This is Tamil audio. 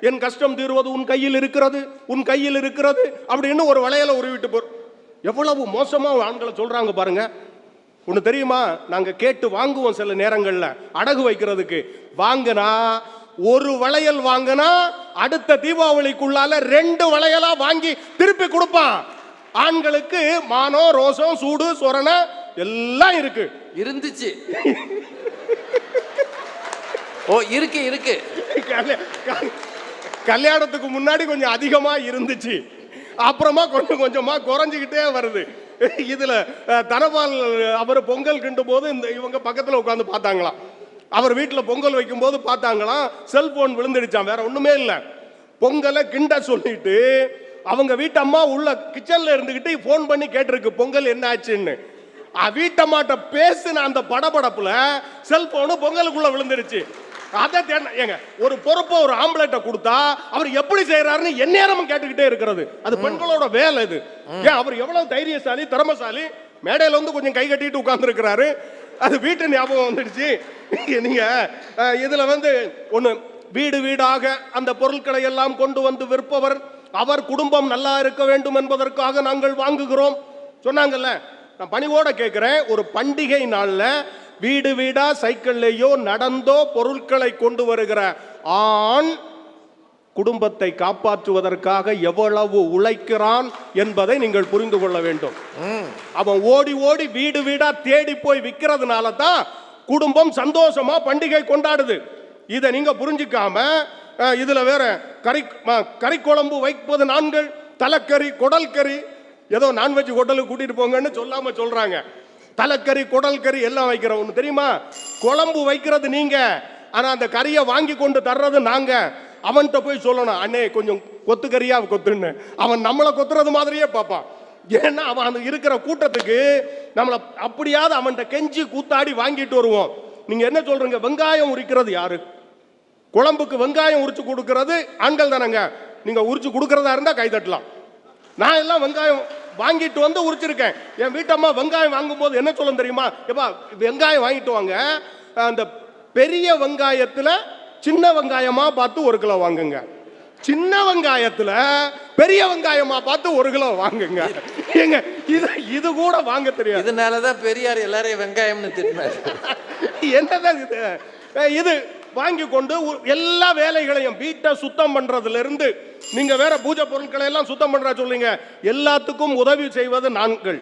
என் கஷ்டம் தீர்வது உன் கையில் இருக்கிறது உன் கையில் இருக்கிறது அப்படின்னு ஒரு வளையல உருவிட்டு போ. எவ்வளவு மோசமா ஆண்களை சொல்றாங்க பாருங்க. ஒன்று தெரியுமா? நாங்க கேட்டு வாங்குவோம் சில நேரங்கள்ல அடகு வைக்கிறதுக்கு. வாங்கினா ஒரு வளையல் வாங்கினா அடுத்த தீபாவளிக்குள்ளால ரெண்டு வளையலா வாங்கி திருப்பி கொடுப்பான். ஆண்களுக்கு மானம் ரோசம் சூடு சொரணை எல்லாம் இருக்கு. இருந்துச்சு. ஓ இருக்கு இருக்கு. கல்யாணத்துக்கு முன்னாடி கொஞ்சம் அதிகமாக இருந்துச்சு. அப்புறமா கொஞ்சம் கொஞ்சமாக குறைஞ்சிக்கிட்டே வருது. இதில் தனபால் அவர் பொங்கல் கிண்டும் போது இந்த இவங்க பக்கத்தில் உட்காந்து பார்த்தாங்களாம். அவர் வீட்டில் பொங்கல் வைக்கும்போது பார்த்தாங்களாம். செல்போன் விழுந்துடுச்சான் வேற ஒன்றுமே இல்லை. பொங்கலை கிண்ட சொல்லிட்டு அவங்க வீட்டம்மா உள்ள கிச்சனில் இருந்துக்கிட்டு ஃபோன் பண்ணி கேட்டிருக்கு பொங்கல் என்ன ஆச்சுன்னு வீட்டம்மாட்ட பேசின அந்த படபடப்புல செல்போனு பொங்கலுக்குள்ள விழுந்துருச்சு. அதை தேட ஏங்க ஒரு பொறுப்பை ஒரு ஆம்பளைட்ட கொடுத்தா அவர் எப்படி செய்யறாருன்னு எந்நேரமும் கேட்டுக்கிட்டே இருக்கிறது. அது பெண்களோட வேலை இது. ஏன் அவர் எவ்வளவு தைரியசாலி திறமசாலி மேடையில வந்து கொஞ்சம் கை கட்டிட்டு உட்கார்ந்து இருக்கிறாரு அது வீட்டு ஞாபகம் வந்துடுச்சு. நீங்க இதுல வந்து ஒண்ணு வீடு வீடாக அந்த பொருட்களை எல்லாம் கொண்டு வந்து விற்பவர். அவர் குடும்பம் நல்லா இருக்க வேண்டும் என்பதற்காக நாங்கள் வாங்குகிறோம். சொன்னாங்கல்ல நான் பணிவோட கேட்கிறேன் ஒரு பண்டிகை நாள்ல வீடு வீடா சைக்கிள்லேயோ நடந்தோ பொருட்களை கொண்டு வருகிற ஆண் குடும்பத்தை காப்பாற்றுவதற்காக எவ்வளவு உழைக்கிறான் என்பதை நீங்கள் புரிந்து கொள்ள வேண்டும். அவன் ஓடி ஓடி வீடு வீடா தேடி போய் விற்கிறதுனால தான் குடும்பம் சந்தோஷமா பண்டிகை கொண்டாடுது. இதை நீங்க புரிஞ்சுக்காம இதுல வேற கறி கறி குழம்பு வைப்பது நான்கள் தலைக்கறி குடல் கறி ஏதோ நான்வெஜ் ஹோட்டலுக்கு கூட்டிட்டு போங்கன்னு சொல்லாம சொல்றாங்க. தலைக்கறி குடல் கறி எல்லாம் வைக்கிறோம். ஒன்று தெரியுமா? குழம்பு வைக்கிறது நீங்கள் ஆனால் அந்த கறியை வாங்கி கொண்டு தர்றது நாங்கள் அவன்கிட்ட போய் சொல்லணும் அண்ணே கொஞ்சம் கொத்து கறியா கொத்துன்னு. அவன் நம்மளை கொத்துறது மாதிரியே பார்ப்பான். ஏன்னா அவன் அந்த இருக்கிற கூட்டத்துக்கு நம்மளை அப்படியாவது அவன்கிட்ட கெஞ்சி கூத்தாடி வாங்கிட்டு வருவோம். நீங்கள் என்ன சொல்கிறீங்க வெங்காயம் உரிக்கிறது யாரு? குழம்புக்கு வெங்காயம் உரிச்சு கொடுக்கறது ஆண்கள் தானங்க. நீங்கள் உரிச்சு கொடுக்கறதா இருந்தால் கை தட்டலாம் நான் எல்லாம் வெங்காயம் வாங்கிட்டு வந்து உரிச்சிருக்கேன். என் வீட்டம்மா வெங்காயம் வாங்கும்போது என்ன சொல்ல தெரியுமா? எப்பா வெங்காயம் வாங்கிட்டு வாங்க. அந்த பெரிய வெங்காயத்துல சின்ன வெங்காயமா பார்த்து ஒரு கிலோ வாங்குங்க. சின்ன வெங்காயத்துல பெரிய வெங்காயமா பார்த்து ஒரு கிலோ வாங்குங்க. ஏங்க இது இது கூட வாங்க தெரியாது. இதனாலதான் பெரியார் எல்லாரையும் வெங்காயம்னு திட்டினாரு. என்னதான் இது? இது வாங்கி கொண்டு எல்லா வேலைகளையும் வீட்டை சுத்தம் பண்றதுல இருந்து நீங்க வேற பூஜை பொருட்களை எல்லாம் சுத்தம் பண்ற சொல்லுங்க எல்லாத்துக்கும் உதவி செய்வது நாங்கள்